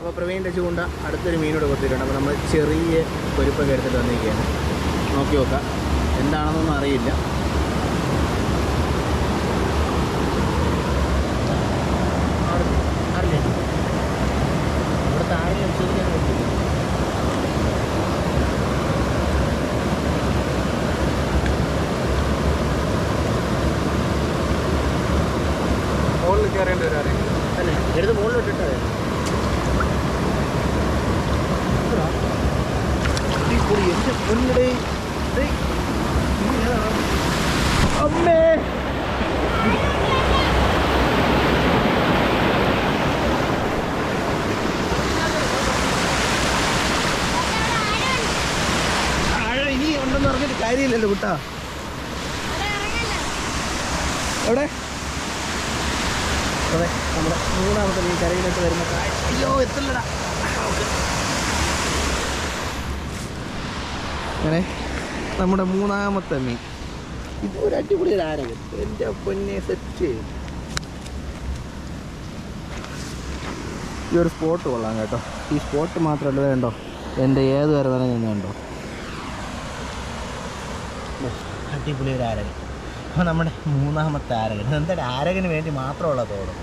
അപ്പോൾ പ്രവീണിന്റെ ചൂണ്ട അടുത്തൊരു മീനോട് കൊടുത്തിട്ടുണ്ട്. അപ്പോൾ നമ്മൾ ചെറിയ പൊരുപ്പൊക്കെ എടുത്തിട്ട് വന്നിരിക്കുകയാണ്. നോക്കി നോക്കാം. എന്താണെന്നൊന്നും അറിയില്ല. മുകളിൽ കയറേണ്ടി വരും ആരെങ്കിലും. തന്നെ എടുത്ത് മുകളിലോട്ടിട്ടേ അടിപൊളി എന്റെ പൊന്നടേ? അമ്മേ! ഉണ്ടെന്ന് പറഞ്ഞിട്ട് കാര്യമില്ലല്ലോ കുട്ടാ. എവിടെ? അതെ നമ്മുടെ മൂന്നാമത്തെ ഈ കരയിലേക്ക് വരുന്ന കാഴ്ച അയ്യോ എത്തില്ലടാ. അങ്ങനെ നമ്മുടെ മൂന്നാമത്തെ മീൻ. ഇത് ഒരു അടിപൊളി എന്റെ പൊന്നെ സെറ്റ് ഈ ഒരു സ്പോട്ട് കൊള്ളാം കേട്ടോ. ഈ സ്പോട്ട് മാത്രമല്ല വേണ്ടോ എന്റെ ഏത് വരെ തന്നെ വേണ്ടോ അടിപൊളി ഒരു ആരകൻ അപ്പോൾ നമ്മുടെ മൂന്നാമത്തെ ആരകൻ എന്തായാലും ആരകന് വേണ്ടി മാത്രമുള്ള തോടും.